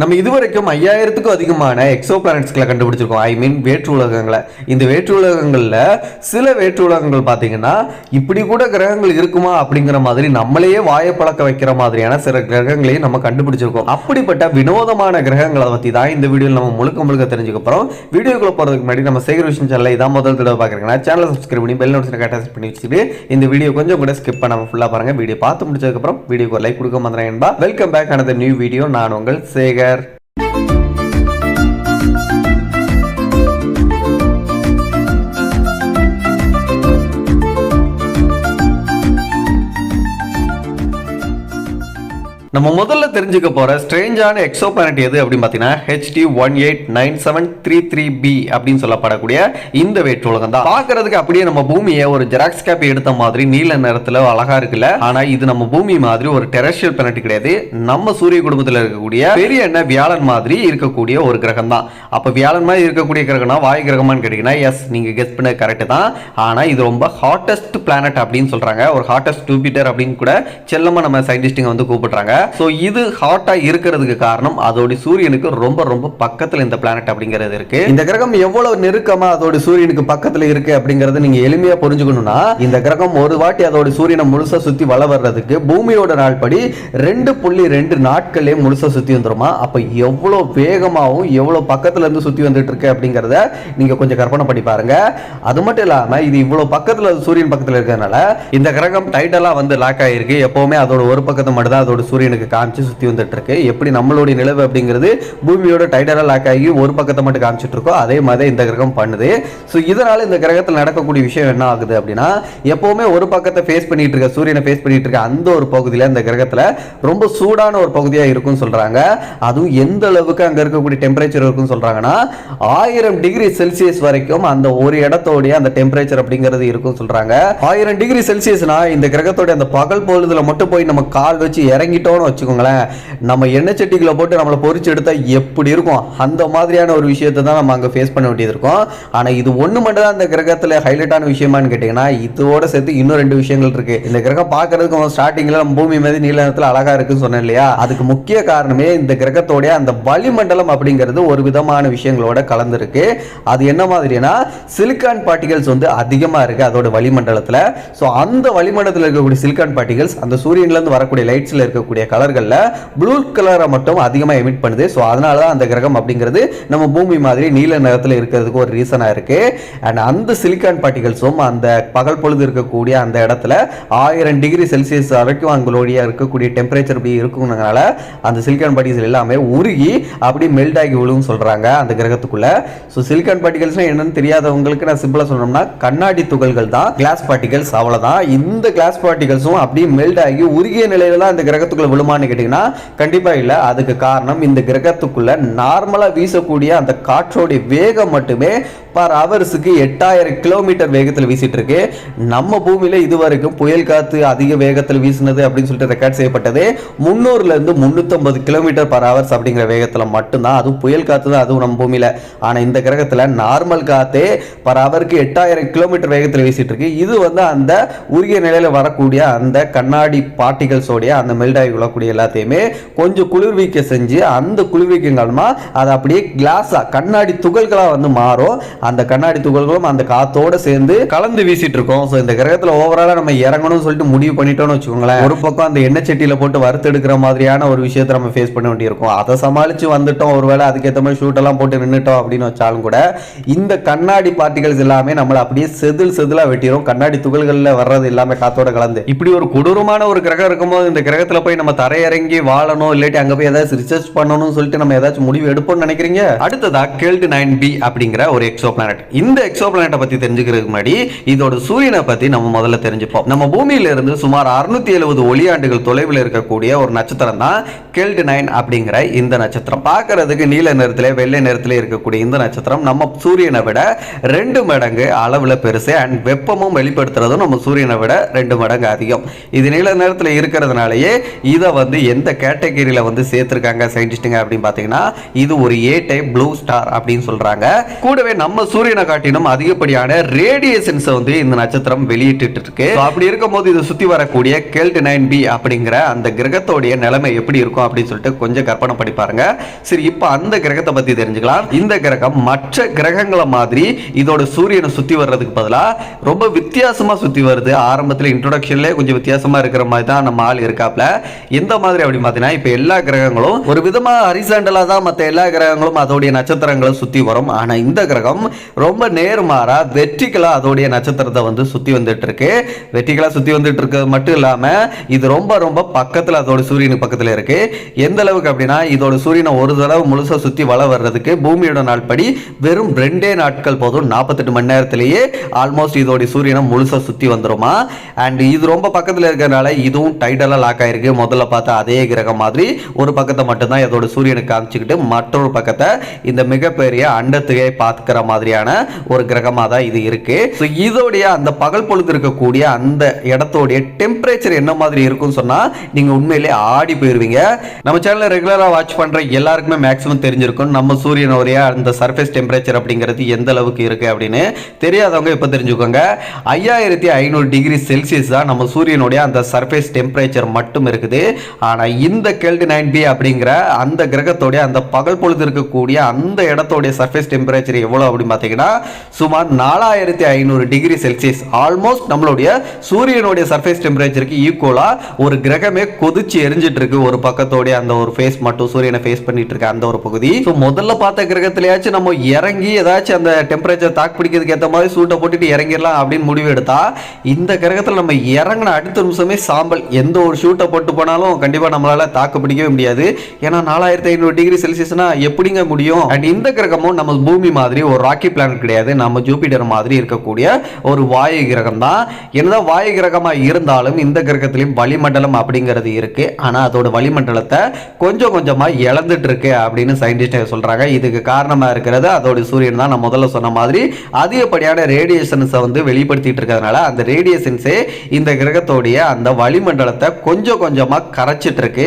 நம்ம இதுவரைக்கும் ஐயாயிரத்துக்கும் அதிகமான எக்ஸோ பிளானட்ஸ்களை கண்டுபிடிச்சிருக்கோம். ஐ மீன் வேற்று உலகங்களை. இந்த வேற்று உலகங்களில் சில வேற்று உலகங்கள் பார்த்தீங்கன்னா இப்படி கூட கிரகங்கள் இருக்குமா அப்படிங்கிற மாதிரி நம்மளையே வாயை பழக்க வைக்கிற மாதிரியான சில கிரகங்களையும் நம்ம கண்டுபிடிச்சிருக்கோம். அப்படிப்பட்ட வினோதமான கிரகங்களை பற்றி தான் இந்த வீடியோவில் நம்ம முழுக்க முழுக்க தெரிஞ்சுக்க போகிறோம் வீடியோக்குள்ளே போகிறதுக்கு முன்னாடி நம்ம சேகர் விஷயம் சேனலில் இதான் முதல் தடவை பார்க்குறீங்கன்னா சேனலை சப்ஸ்கிரைப் பண்ணி பெல் நோட்டிஃபிகேஷன் கரெக்டாக பண்ணி வச்சுட்டு இந்த வீடியோ கொஞ்சம் கூட ஸ்கிப் பண்ணாமல் ஃபுல்லாக பாருங்கள் வீடியோ பார்த்து முடிச்சதுக்கப்புறம் வீடியோக்கு லைக் கொடுக்க மாட்டேன் வெல்கம் பேக் அனது நியூ வீடியோ நான் உங்கள் சேகர். share. நம்ம முதல்ல தெரிஞ்சுக்க போற ஸ்ட்ரேஞ்சான எக்ஸோ பிளானட் எது அப்படின்னு பார்த்தீங்கன்னா HD one eight nine seven three three B அப்படின்னு சொல்லப்படக்கூடிய இந்த வேற்று உலகம் தான். பார்க்கறதுக்கு அப்படியே நம்ம பூமியை ஒரு ஜெராக்ஸ் காப்பி எடுத்த மாதிரி நீல நிறத்துல அழகா இருக்குல்ல? ஆனா இது நம்ம பூமி மாதிரி ஒரு டெரஸ்ட்ரியல் பிளானட் கிடையாது. நம்ம சூரிய குடும்பத்தில் இருக்கக்கூடிய பெரிய என்ன வியாழன் மாதிரி இருக்கக்கூடிய ஒரு கிரகம் தான். அப்ப வியாழன் மாதிரி இருக்கக்கூடிய கிரகம்னா வாயு கிரகமான்னு கேட்டீங்கன்னா எஸ் நீங்க கெஸ் பண்ண கரெக்ட் தான். ஆனா இது ரொம்ப ஹாட்டஸ்ட் பிளானட் அப்படின்னு சொல்றாங்க. ஒரு ஹாட்டஸ்ட் ஜூபிட்டர் அப்படின்னு கூட செல்லமா நம்ம சயின்டிஸ்டுங்க வந்து கூப்பிடுறாங்க. ஸோ இது ஹாட்டாக இருக்கிறதுக்கு காரணம் அதோட சூரியனுக்கு ரொம்ப ரொம்ப பக்கத்துல இந்த பிளானட் அப்படிங்கிறது இருக்கு. இந்த கிரகம் எவ்வளவு நெருக்கமா அதோட சூரியனுக்கு பக்கத்துல இருக்கு அப்படிங்கறத நீங்க எளிமையா புரிஞ்சுக்கணும்னா இந்த கிரகம் ஒரு வாட்டி அதோட சூரியனை முழுசா சுத்தி வள வர்றதுக்கு பூமியோட நாள் படி ரெண்டு புள்ளி ரெண்டு நாட்களே முழுசா சுத்தி வந்துருமா? அப்ப எவ்வளவு வேகமாவும் எவ்வளவு பக்கத்துல இருந்து சுத்தி வந்துட்டு இருக்கு அப்படிங்கறத நீங்க கொஞ்சம் கற்பனை பண்ணி பாருங்க. அது மட்டும் இல்லாம இது இவ்வளவு பக்கத்துல சூரியன் பக்கத்துல இருக்கிறதுனால இந்த கிரகம் டைட்டலா வந்து லாக் ஆயிருக்கு. எப்பவுமே அதோட ஒரு பக்கத்தை மட்டும் தான் அதோட சூரியன் சூரியனுக்கு காமிச்சு சுத்தி வந்துட்டு இருக்கு எப்படி நம்மளுடைய நிலவு அப்படிங்கிறது பூமியோட டைட்டலா லாக் ஆகி ஒரு பக்கத்தை மட்டும் காமிச்சிட்டு இருக்கோம் அதே மாதிரி இந்த கிரகம் பண்ணுது. ஸோ இதனால இந்த கிரகத்தில் நடக்கக்கூடிய விஷயம் என்ன ஆகுது அப்படின்னா எப்பவுமே ஒரு பக்கத்தை ஃபேஸ் பண்ணிட்டு இருக்க சூரியனை ஃபேஸ் பண்ணிட்டு இருக்க அந்த ஒரு பகுதியில் இந்த கிரகத்தில் ரொம்ப சூடான ஒரு பகுதியாக இருக்கும்னு சொல்றாங்க. அதுவும் எந்த அளவுக்கு அங்க இருக்கக்கூடிய டெம்பரேச்சர் இருக்கும்னு சொல்றாங்கன்னா ஆயிரம் டிகிரி செல்சியஸ் வரைக்கும் அந்த ஒரு இடத்தோடைய அந்த டெம்பரேச்சர் அப்படிங்கிறது இருக்கும் சொல்றாங்க. ஆயிரம் டிகிரி செல்சியஸ்னா இந்த கிரகத்தோட அந்த பகல் பொழுதுல மட்டும் போய் நம்ம கால் வச்சு இறங்கிட்டோம் இறங்கிட்டோம்னு வச்சுக்கோங்களேன். நம்ம எண்ணெய் சட்டிகளை போட்டு நம்மளை பொறிச்சு எடுத்தால் எப்படி இருக்கும்? அந்த மாதிரியான ஒரு விஷயத்தை தான் நம்ம அங்கே ஃபேஸ் பண்ண வேண்டியது இருக்கும். ஆனால் இது ஒன்று மட்டும் தான் இந்த கிரகத்தில் ஹைலைட்டான விஷயமான்னு கேட்டிங்கன்னா இதோட சேர்த்து இன்னும் ரெண்டு விஷயங்கள் இருக்குது இந்த கிரகம் பார்க்கறதுக்கு ஸ்டார்டிங்கில் நம்ம பூமி மாதிரி நீல நிறத்தில் அழகாக இருக்குன்னு சொன்னேன் இல்லையா? அதுக்கு முக்கிய காரணமே இந்த கிரகத்தோடைய அந்த வளிமண்டலம் அப்படிங்கிறது ஒரு விதமான விஷயங்களோட கலந்துருக்கு. அது என்ன மாதிரினா சிலிக்கான் பார்ட்டிகல்ஸ் வந்து அதிகமாக இருக்குது அதோட வளிமண்டலத்தில். ஸோ அந்த வளிமண்டலத்தில் இருக்கக்கூடிய சிலிக்கான் பார்ட்டிகல்ஸ் அந்த சூரியன்லேருந்து வரக்கூடிய லைட்ஸில் இருக்கக்கூடிய கலர்களில் ப்ளூ கலரை மட்டும் அதிகமாக எமிட் பண்ணுது. ஸோ அதனால தான் அந்த கிரகம் அப்படிங்கிறது நம்ம பூமி மாதிரி நீல நிறத்தில் இருக்கிறதுக்கு ஒரு ரீசனாக இருக்குது அண்ட் அந்த சிலிக்கான் பார்ட்டிகல்ஸும் அந்த பகல் பொழுது இருக்கக்கூடிய அந்த இடத்துல ஆயிரம் டிகிரி செல்சியஸ் வரைக்கும் அங்களுடைய இருக்கக்கூடிய டெம்பரேச்சர் அப்படி இருக்குங்கிறனால அந்த சிலிக்கான் பார்ட்டிகல்ஸ் எல்லாமே உருகி அப்படி மெல்ட் ஆகி விழுவும் சொல்கிறாங்க அந்த கிரகத்துக்குள்ள. ஸோ சிலிக்கான் பார்ட்டிகல்ஸ்னா என்னன்னு தெரியாதவங்களுக்கு நான் சிம்பிளா சொன்னோம்னா கண்ணாடி துகள்கள் தான் கிளாஸ் பார்ட்டிகல்ஸ் அவ்வளோதான் இந்த கிளாஸ் பார்ட்டிகல்ஸும் அப்படியே மெல்ட் ஆகி உருகிய நிலையில தான் அந்த கிரகத்துக்குள்ள விழுமான்னு கேட்டீங்கன்னா கண்டிப்பா இல்லை. அதுக்கு காரணம் இந்த கிரகத்துக்குள்ள நார்மலா வீசக்கூடிய அந்த காற்றோடைய வேகம் மட்டுமே பர் ஹவர்ஸுக்கு எட்டாயிரம் கிலோமீட்டர் வேகத்தில் வீசிட்டு இருக்கு நம்ம பூமியில இதுவரைக்கும் புயல் காற்று அதிக வேகத்தில் வீசினது அப்படின்னு சொல்லிட்டு ரெக்கார்ட் செய்யப்பட்டது முந்நூறுலேருந்து இருந்து கிலோமீட்டர் பர் ஹவர்ஸ் அப்படிங்கிற வேகத்தில் மட்டும்தான். அதுவும் புயல் காற்று தான் அதுவும் நம்ம பூமியில. ஆனா இந்த கிரகத்தில் நார்மல் காற்றே பர் ஹவருக்கு எட்டாயிரம் கிலோமீட்டர் வேகத்தில் வீசிட்டு இருக்கு இது வந்து அந்த உரிய நிலையில் வரக்கூடிய அந்த கண்ணாடி பார்ட்டிகல்ஸோடைய அந்த மெல்ட் ஆகி எல்லாத்தையுமே கொஞ்சம் குளிர்விக்க செஞ்சு அந்த குளிர்விக்கும் காரணமாக அது அப்படியே கிளாஸாக கண்ணாடி துகள்களா வந்து மாறும். அந்த கண்ணாடி துகள்களும் அந்த காத்தோடு சேர்ந்து கலந்து வீசிட்டு இருக்கோம் ஸோ இந்த கிரகத்துல ஓவராலாக நம்ம இறங்கணும்னு சொல்லிட்டு முடிவு பண்ணிட்டோம்னு வச்சுக்கோங்களேன். ஒரு பக்கம் அந்த எண்ணெய் சட்டியில போட்டு வறுத்தெடுக்கிற மாதிரியான ஒரு விஷயத்தை நம்ம ஃபேஸ் பண்ண வேண்டியிருக்கும். அதை சமாளிச்சு வந்துட்டோம். ஒருவேளை அதுக்கேற்ற மாதிரி ஷூட்டெல்லாம் போட்டு நின்றுட்டோம் அப்படின்னு வச்சாலும் கூட இந்த கண்ணாடி பார்ட்டிகல்ஸ் எல்லாமே நம்மளை அப்படியே செதில் செதிலாக வெட்டிடும் கண்ணாடி துகள்களில் வர்றது எல்லாமே காத்தோட கலந்து. இப்படி ஒரு கொடூரமான ஒரு கிரகம் இருக்கும்போது இந்த கிரகத்தில் போய் நம்ம தரையிறங்கி வாழணும் இல்லாட்டி அங்க போய் ஏதாச்சும் ரிசர்ச் பண்ணணும்னு சொல்லிட்டு நம்ம ஏதாச்சும் முடிவு எடுப்போம்னு நினைக்கிறீங்க? அடுத்ததா கேல்டு நைன் பி அப்படிங்கிற ஒரு எக்ஸோ பிளானட் இந்த எக்ஸோ பிளானட்டை பத்தி தெரிஞ்சுக்கிறதுக்கு முன்னாடி இதோட சூரியனை பத்தி நம்ம முதல்ல தெரிஞ்சுப்போம். நம்ம பூமியில இருந்து சுமார் அறுநூத்தி எழுபது ஒளியாண்டுகள் தொலைவில் இருக்கக்கூடிய ஒரு நட்சத்திரம் தான் கெல்டு நைன் அப்படிங்கிற இந்த நட்சத்திரம். பார்க்கறதுக்கு நீல நிறத்தில் வெள்ளை நிறத்தில் இருக்கக்கூடிய இந்த நட்சத்திரம் நம்ம சூரியனை விட ரெண்டு மடங்கு அளவுல பெருசு அண்ட் வெப்பமும் வெளிப்படுத்துறதும் நம்ம சூரியனை விட ரெண்டு மடங்கு அதிகம். இது நீல நிறத்தில் இருக்கிறதுனாலயே இதை இதை வந்து எந்த கேட்டகரியில் வந்து சேர்த்துருக்காங்க சயின்டிஸ்ட்டுங்க அப்படின்னு பார்த்தீங்கன்னா இது ஒரு ஏ டைப் ப்ளூ ஸ்டார் அப்படின்னு சொல்றாங்க. கூடவே நம்ம சூரியனை காட்டிலும் அதிகப்படியான ரேடியேஷன்ஸை வந்து இந்த நட்சத்திரம் வெளியிட்டு இருக்கு அப்படி இருக்கும்போது இதை சுத்தி வரக்கூடிய கெல்ட் நைன் பி அப்படிங்கிற அந்த கிரகத்தோடைய நிலைமை எப்படி இருக்கும் அப்படின்னு சொல்லிட்டு கொஞ்சம் கற்பனை பண்ணி பாருங்க. சரி இப்போ அந்த கிரகத்தை பத்தி தெரிஞ்சுக்கலாம். இந்த கிரகம் மற்ற கிரகங்களை மாதிரி இதோட சூரியனை சுத்தி வர்றதுக்கு பதிலா ரொம்ப வித்தியாசமா சுத்தி வருது. ஆரம்பத்தில் இன்ட்ரொடக்ஷன்லேயே கொஞ்சம் வித்தியாசமா இருக்கிற மாதிரி தான் நம்ம ஆள் இருக்காப்ல. இந்த மாதிரி அப்படி பார்த்தீங்கன்னா இப்போ எல்லா கிரகங்களும் ஒரு விதமாக ஹரிசாண்டலா தான் மற்ற எல்லா கிரகங்களும் அதோடைய நட்சத்திரங்களை சுற்றி வரும். ஆனால் இந்த கிரகம் ரொம்ப நேர்மாறாக வெற்றிகளாக அதோடைய நட்சத்திரத்தை வந்து சுற்றி வந்துட்டு இருக்கு வெற்றிகளாக சுற்றி வந்துட்டு இருக்கிறது மட்டும் இல்லாமல் இது ரொம்ப ரொம்ப பக்கத்தில் அதோட சூரியனுக்கு பக்கத்தில் இருக்கு. எந்த அளவுக்கு அப்படின்னா இதோட சூரியனை ஒரு தடவை முழுசாக சுற்றி வள வர்றதுக்கு பூமியோட நாட்படி வெறும் ரெண்டே நாட்கள் போதும் நாற்பத்தெட்டு மணி நேரத்திலேயே ஆல்மோஸ்ட் இதோட சூரியனை முழுசாக சுற்றி வந்துருமா. அண்ட் இது ரொம்ப பக்கத்தில் இருக்கிறதுனால இதுவும் டைட்டலாக லாக் ஆயிருக்கு. முதல்ல பார்த்தா அதே கிரகம் மாதிரி ஒரு பக்கத்தை மட்டும்தான் இதோட சூரியனுக்கு காமிச்சுக்கிட்டு மற்றொரு பக்கத்தை இந்த மிகப்பெரிய அண்டத்துக்கே பார்த்துக்கிற மாதிரியான ஒரு கிரகமாக தான் இது இருக்குது ஸோ இதோடைய அந்த பகல் பொழுது இருக்கக்கூடிய அந்த இடத்தோடைய டெம்பரேச்சர் என்ன மாதிரி இருக்கும்னு சொன்னால் நீங்கள் உண்மையிலே ஆடி போயிடுவீங்க நம்ம சேனலில் ரெகுலராக வாட்ச் பண்ணுற எல்லாருக்குமே மேக்ஸிமம் தெரிஞ்சிருக்கும். நம்ம சூரியனுடைய அந்த சர்ஃபேஸ் டெம்பரேச்சர் அப்படிங்கிறது எந்த அளவுக்கு இருக்குது அப்படின்னு தெரியாதவங்க இப்போ தெரிஞ்சுக்கோங்க. ஐயாயிரத்தி ஐநூறு டிகிரி செல்சியஸ் தான் நம்ம சூரியனுடைய அந்த சர்ஃபேஸ் டெம்பரேச்சர் மட்டும் இருக்குது. ஆனா இந்த கெல்டி நைன் பி அப்படிங்கிற அந்த கிரகத்தோடைய அந்த பகல் பொழுது இருக்கக்கூடிய அந்த இடத்தோடைய சர்ஃபேஸ் டெம்பரேச்சர் எவ்வளவு அப்படின்னு பார்த்தீங்கன்னா சுமார் நாலாயிரத்தி ஐநூறு டிகிரி செல்சியஸ் ஆல்மோஸ்ட் நம்மளுடைய சூரியனுடைய சர்ஃபேஸ் டெம்பரேச்சருக்கு ஈக்குவலா ஒரு கிரகமே கொதிச்சு எரிஞ்சிட்டு இருக்கு ஒரு பக்கத்தோடைய அந்த ஒரு ஃபேஸ் மட்டும் சூரியனை ஃபேஸ் பண்ணிட்டு இருக்க அந்த ஒரு பகுதி. ஸோ முதல்ல பார்த்த கிரகத்திலேயாச்சும் நம்ம இறங்கி ஏதாச்சும் அந்த டெம்பரேச்சர் தாக்கு பிடிக்கிறதுக்கு ஏற்ற மாதிரி சூட்டை போட்டுட்டு இறங்கிடலாம் அப்படின்னு முடிவு எடுத்தா இந்த கிரகத்தில் நம்ம இறங்கின அடுத்த நிமிஷமே சாம்பல். எந்த ஒரு ஷூட்டை போட்டு போனாலும் கண்டிப்பாக நம்மளால தாக்கு பிடிக்கவே முடியாது. ஏன்னா நாலாயிரத்தி ஐநூறு டிகிரி செல்சியஸ்னா எப்படிங்க முடியும்? அண்ட் இந்த கிரகமும் நம்ம பூமி மாதிரி ஒரு ராக்கி பிளானட் கிடையாது. நம்ம ஜூபிட்டர் மாதிரி இருக்கக்கூடிய ஒரு வாயு கிரகம் தான் என்னதான் வாயு கிரகமா இருந்தாலும் இந்த கிரகத்திலையும் வளிமண்டலம் அப்படிங்கிறது இருக்கு. ஆனா அதோட வளிமண்டலத்தை கொஞ்சம் கொஞ்சமா இழந்துட்டு இருக்கு அப்படின்னு சயின்டிஸ்ட் சொல்றாங்க. இதுக்கு காரணமா இருக்கிறது அதோட சூரியன் தான். நான் முதல்ல சொன்ன மாதிரி அதிகப்படியான ரேடியேஷன்ஸை வந்து வெளிப்படுத்திட்டு இருக்கிறதுனால அந்த ரேடியேஷன்ஸே இந்த கிரகத்தோடைய அந்த வளிமண்டலத்தை கொஞ்சம் கொஞ்சமா கரைச்சிட்டு இருக்கு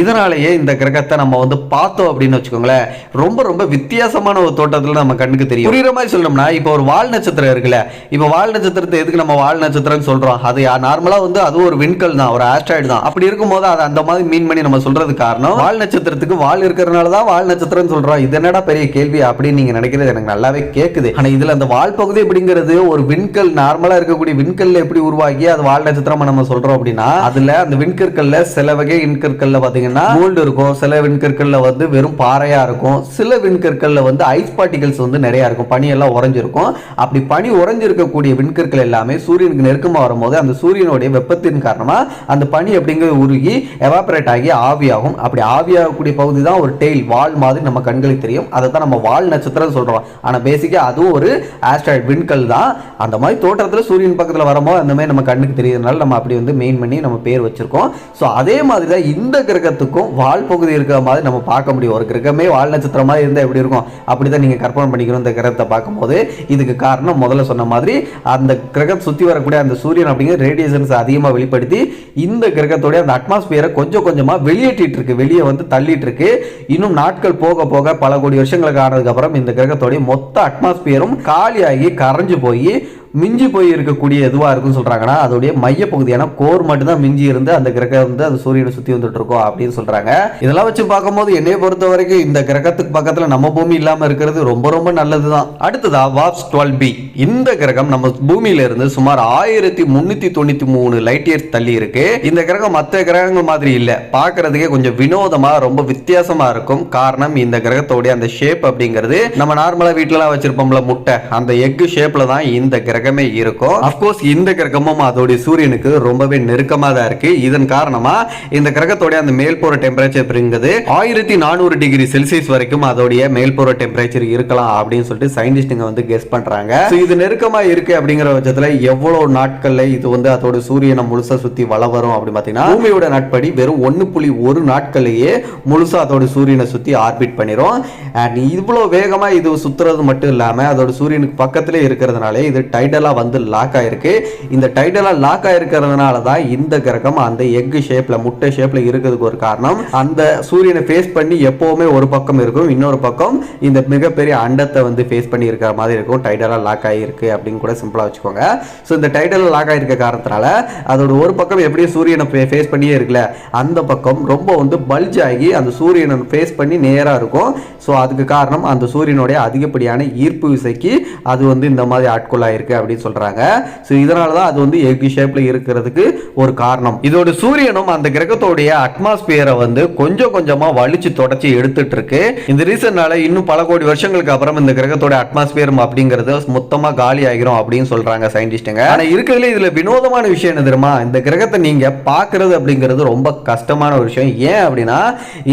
இதனாலேயே இந்த கிரகத்தை நம்ம வந்து பார்த்தோம் அப்படின்னு வச்சுக்கோங்களேன். ரொம்ப ரொம்ப வித்தியாசமான ஒரு தோட்டத்தில் நம்ம கண்ணுக்கு தெரியும். புரியுற மாதிரி சொல்லணும்னா இப்போ ஒரு வால் நட்சத்திரம் இருக்குல்ல. இப்போ வால் நட்சத்திரத்தை எதுக்கு நம்ம வால் நட்சத்திரம்னு சொல்றோம்? அது நார்மலாக வந்து அது ஒரு விண்கல் தான் ஒரு ஆஸ்ட்ராய்டு தான். அப்படி இருக்கும்போது அது அந்த மாதிரி மீன் பண்ணி நம்ம சொல்றது காரணம் வால் நட்சத்திரத்துக்கு வால் இருக்கிறனால தான் வால் நட்சத்திரம்னு சொல்றோம். இது என்னடா பெரிய கேள்வி அப்படின்னு நீங்க நினைக்கிறது எனக்கு நல்லாவே கேட்குது ஆனால் இதில் அந்த வால் பகுதி அப்படிங்கிறது ஒரு விண்கல் நார்மலாக இருக்கக்கூடிய விண்கல்ல எப்படி உருவாகி அது வால் நட்சத்திரம் நம்ம சொல்றோம் அப்படின்னா அதுல அந்த விண்கற்களில் சில வகை விண்கற்கள்ல பாத்தீங்கன்னா கோல்டு இருக்கும் சில விண்கற்கள்ல வந்து வெறும் பாறையா இருக்கும் சில விண்கற்கள்ல வந்து ஐஸ் பார்ட்டிகல்ஸ் வந்து நிறைய இருக்கும் பனி எல்லாம் உறைஞ்சிருக்கும். அப்படி பனி உறைஞ்சிருக்கக்கூடிய விண்கற்கள் எல்லாமே சூரியனுக்கு நெருக்கமா வரும்போது அந்த சூரியனுடைய வெப்பத்தின் காரணமா அந்த பனி அப்படிங்கிறது உருகி எவாபரேட் ஆகி ஆவியாகும். அப்படி ஆவியாகக்கூடிய பகுதி தான் ஒரு டெய்ல் வால் மாதிரி நம்ம கண்களுக்கு தெரியும். அதை தான் நம்ம வால் நட்சத்திரம் சொல்றோம். ஆனா பேசிக்கா அதுவும் ஒரு ஆஸ்ட்ராய்ட் விண்கல் தான். அந்த மாதிரி தோற்றத்தில் சூரியன் பக்கத்தில் வரும்போது அந்த மாதிரி நம்ம கண்ணுக்கு தெரியறதுனால நம்ம அப்படி வந்து மெயின் பண்ணி நம்ம பேர் வச்சிருக்கோம். ஸோ அதே அதே மாதிரி தான் இந்த கிரகத்துக்கும் வால் பகுதி இருக்கிற மாதிரி நம்ம பார்க்க முடியும். ஒரு கிரகமே வால் நட்சத்திரம் மாதிரி இருந்தால் எப்படி இருக்கும்? அப்படிதான் நீங்கள் கற்பனை பண்ணிக்கணும் இந்த கிரகத்தை பார்க்கும்போது. இதுக்கு காரணம் முதல்ல சொன்ன மாதிரி அந்த கிரகம் சுற்றி வரக்கூடிய அந்த சூரியன் அப்படிங்கிற ரேடியேஷன்ஸ் அதிகமாக வெளிப்படுத்தி இந்த கிரகத்துடைய அந்த அட்மாஸ்பியரை கொஞ்சம் கொஞ்சமாக வெளியேற்றிட்டு இருக்கு வெளியே வந்து தள்ளிட்டு இருக்கு இன்னும் நாட்கள் போக போக பல கோடி வருஷங்களுக்கு ஆனதுக்கு அப்புறம் இந்த கிரகத்தோடைய மொத்த அட்மாஸ்பியரும் காலியாகி கரைஞ்சு போய் மிஞ்சி போய் இருக்கக்கூடிய எதுவாக இருக்குன்னு சொல்கிறாங்கன்னா அதோடைய மையப்பகுதியான கோர் மட்டும்தான் மிஞ்சி இருந்து அந்த கிரகம் வந்து அந்த சூரியனை சுற்றி வந்துட்டு இருக்கோம் அப்படின்னு சொல்கிறாங்க இதெல்லாம் வச்சு பார்க்கும்போது என்னைய பொறுத்த வரைக்கும் இந்த கிரகத்துக்கு பக்கத்தில் நம்ம பூமி இல்லாமல் இருக்கிறது ரொம்ப ரொம்ப நல்லது தான் அடுத்ததா வாப்ஸ் டுவெல் பி இந்த கிரகம் நம்ம பூமியில இருந்து சுமார் ஆயிரத்தி முந்நூற்றி தொண்ணூற்றி மூணு லைட் இயர்ஸ் தள்ளி இருக்கு. இந்த கிரகம் மற்ற கிரகங்கள் மாதிரி இல்லை. பார்க்கறதுக்கே கொஞ்சம் வினோதமாக ரொம்ப வித்தியாசமாக இருக்கும். காரணம் இந்த கிரகத்தோடைய அந்த ஷேப் அப்படிங்கிறது நம்ம நார்மலாக வீட்டிலலாம் வச்சிருப்போம்ல முட்டை. அந்த எக் ஷேப்பில் தான் இந்த கிரகம் இருக்கும் அப்கோர்ஸ் இந்த கிரகமும் அதோடைய சூரியனுக்கு ரொம்பவே நெருக்கமா தான் இருக்கு. இதன் காரணமா இந்த கிரகத்தோட அந்த மேல்புற டெம்பரேச்சர் அப்படிங்கிறது ஆயிரத்தி நானூறு டிகிரி செல்சியஸ் வரைக்கும் அதோடைய மேல்புற டெம்பரேச்சர் இருக்கலாம் அப்படின்னு சொல்லிட்டு சயின்டிஸ்டுங்க வந்து கெஸ் பண்றாங்க. இது நெருக்கமா இருக்கு அப்படிங்கிற பட்சத்துல எவ்வளவு நாட்கள்ல இது வந்து அதோட சூரியனை முழுசா சுத்தி வள வரும் அப்படின்னு பாத்தீங்கன்னா பூமியோட நாட்படி வெறும் ஒன்னு புள்ளி ஒரு நாட்கள்லயே முழுசா அதோட சூரியனை சுத்தி ஆர்பிட் பண்ணிரும். அண்ட் இவ்வளவு வேகமா இது சுத்துறது மட்டும் இல்லாம அதோட சூரியனுக்கு பக்கத்திலே இருக்கிறதுனால இது டைட் டைடலாக வந்து லாக் ஆகிருக்கு இந்த டைடலாக லாக் ஆகிருக்கிறதுனால தான் இந்த கிரகம் அந்த எக் ஷேப்பில் முட்டை ஷேப்பில் இருக்கிறதுக்கு ஒரு காரணம். அந்த சூரியனை ஃபேஸ் பண்ணி எப்போவுமே ஒரு பக்கம் இருக்கும் இன்னொரு பக்கம் இந்த மிகப்பெரிய அண்டத்தை வந்து ஃபேஸ் பண்ணி இருக்கிற மாதிரி இருக்கும். டைடலாக லாக் ஆகிருக்கு அப்படின்னு கூட சிம்பிளாக வச்சுக்கோங்க. ஸோ இந்த டைடலாக லாக் ஆகிருக்க காரணத்தினால அதோட ஒரு பக்கம் எப்படியும் சூரியனை ஃபேஸ் பண்ணியே இருக்குல்ல அந்த பக்கம் ரொம்ப வந்து பல்ஜ் ஆகி அந்த சூரியனை ஃபேஸ் பண்ணி நேராக இருக்கும். ஸோ அதுக்கு காரணம் அந்த சூரியனுடைய அதிகப்படியான ஈர்ப்பு விசைக்கு அது வந்து இந்த மாதிரி ஆட்கொள்ளாயிருக்கு அப்படின்னு சொல்கிறாங்க ஸோ இதனால தான் அது வந்து எக் ஷேப்பில் இருக்கிறதுக்கு ஒரு காரணம். இதோட சூரியனும் அந்த கிரகத்தோடைய அட்மாஸ்பியரை வந்து கொஞ்சம் கொஞ்சமாக வலிச்சு தொடச்சி எடுத்துட்டு இருக்கு இந்த ரீசன்னால இன்னும் பல கோடி வருஷங்களுக்கு அப்புறம் இந்த கிரகத்தோட அட்மாஸ்பியர் அப்படிங்கிறது மொத்தமாக காலி ஆகிரும் அப்படின்னு சொல்றாங்க சயின்டிஸ்ட்டுங்க ஆனால் இருக்கிறதுல இதில் வினோதமான விஷயம் என்ன தெரியுமா? இந்த கிரகத்தை நீங்க பார்க்கிறது அப்படிங்கிறது ரொம்ப கஷ்டமான ஒரு விஷயம். ஏன் அப்படின்னா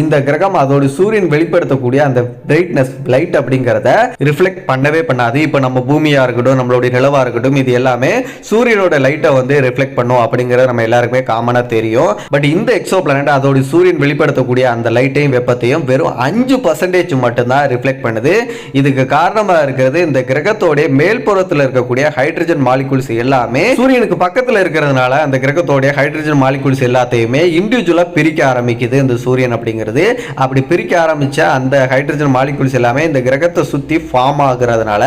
இந்த கிரகம் அதோட சூரியன் வெளிப்படுத்தக்கூடிய அந்த பிரைட்னஸ் லைட் அப்படிங்கிறத ரிஃப்ளெக்ட் பண்ணவே பண்ணாது. இப்போ நம்ம பூமியாக இருக்கட்டும் நம்மளுடைய நிலவா இருக்கட்டும் இது எல்லாமே சூரியனோட லைட்டை வந்து ரிஃப்ளெக்ட் பண்ணும் அப்படிங்கிறது நம்ம எல்லாருக்குமே காமனாக தெரியும். பட் இந்த எக்ஸோ பிளானட் அதோட சூரியன் வெளிப்படுத்தக்கூடிய அந்த லைட்டையும் வெப்பத்தையும் வெறும் அஞ்சு பர்சன்டேஜ் மட்டும்தான் ரிஃப்ளெக்ட் பண்ணுது. இதுக்கு காரணமா இருக்கிறது இந்த கிரகத்தோடைய மேல்புறத்தில் இருக்கக்கூடிய ஹைட்ரஜன் மாலிகுல்ஸ் எல்லாமே சூரியனுக்கு பக்கத்தில் இருக்கிறதுனால அந்த கிரகத்தோடைய ஹைட்ரஜன் மாலிகுல்ஸ் எல்லாத்தையுமே இண்டிவிஜுவலாக பிரிக்க ஆரம்பிக்குது இந்த சூரியன் அப்படிங்கிறது. அப்படி பிரிக்க ஆரம்பிச்ச அந்த ஹைட்ரஜன் மாலிகுல்ஸ் எல்லாமே இந்த கிரகத்தை சுற்றி ஃபார்ம் ஆகுறதுனால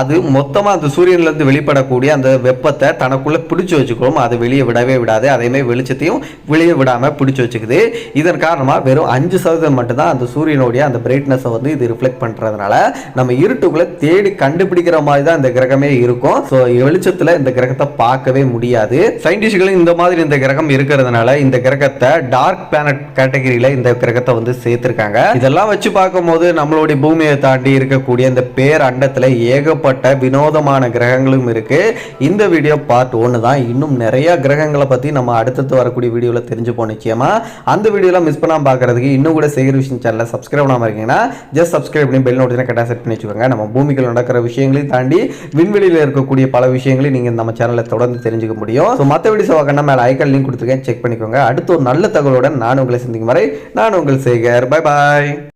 அது மொத்தமாக அந்த சூரியன்ல வெளிப்படக்கூடிய அந்த வெப்பத்தை தனக்குள்ளே பிடிச்சி வச்சுக்கணும். அது வெளியே விடவே விடாது. அதேமாதிரி வெளிச்சத்தையும் வெளியே விடாமல் பிடிச்சி வச்சுக்குது. இதன் காரணமாக வெறும் அஞ்சு சதவீதம் மட்டும்தான் அந்த சூரியனுடைய அந்த பிரைட்னஸை வந்து இது ரிஃப்ளெக்ட் பண்ணுறதுனால நம்ம இருட்டுக்குள்ளே தேடி கண்டுபிடிக்கிற மாதிரி தான் இந்த கிரகமே இருக்கும். ஸோ வெளிச்சத்தில் இந்த கிரகத்தை பார்க்கவே முடியாது. சயின்டிஸ்ட்களும் இந்த மாதிரி இந்த கிரகம் இருக்கிறதுனால இந்த கிரகத்தை டார்க் பிளானட் கேட்டகரியில் இந்த கிரகத்தை வந்து சேர்த்துருக்காங்க. இதெல்லாம் வச்சு பார்க்கும்போது நம்மளுடைய பூமியை தாண்டி இருக்கக்கூடிய இந்த பேர் அண்டத்தில் ஏகப்பட்ட வினோதமான கிரகங்களும் இருக்கு. இந்த வீடியோ பார்ட் ஒன்று தான். இன்னும் நிறைய கிரகங்களை பத்தி நம்ம அடுத்தடுத்து வரக்கூடிய வீடியோவில் தெரிஞ்சுப்போம் நிச்சயமா. அந்த வீடியோலாம் மிஸ் பண்ணாம பார்க்கறதுக்கு இன்னும் கூட சேகர் விஷயம் சேனலை சப்ஸ்கிரைப் பண்ணாம இருக்கீங்கன்னா ஜஸ்ட் சப்ஸ்கிரைப் பண்ணி பெல் நோட்டிஃபிகேஷன் கரெக்டாக செட் பண்ணி வச்சுக்கோங்க. நம்ம பூமிகள் நடக்கிற விஷயங்களையும் தாண்டி விண்வெளியில் இருக்கக்கூடிய பல விஷயங்களையும் நீங்கள் நம்ம சேனலில் தொடர்ந்து தெரிஞ்சுக்க முடியும். ஸோ மற்ற வீடியோ கண்ணா மேலே ஐக்கன் லிங்க் கொடுத்துருக்கேன். செக் பண்ணிக்கோங்க. அடுத்த ஒரு நல்ல தகவலுடன் நான் உங்களை சந்திக்கும் வரை நான் உங்கள் சேகர். Bye bye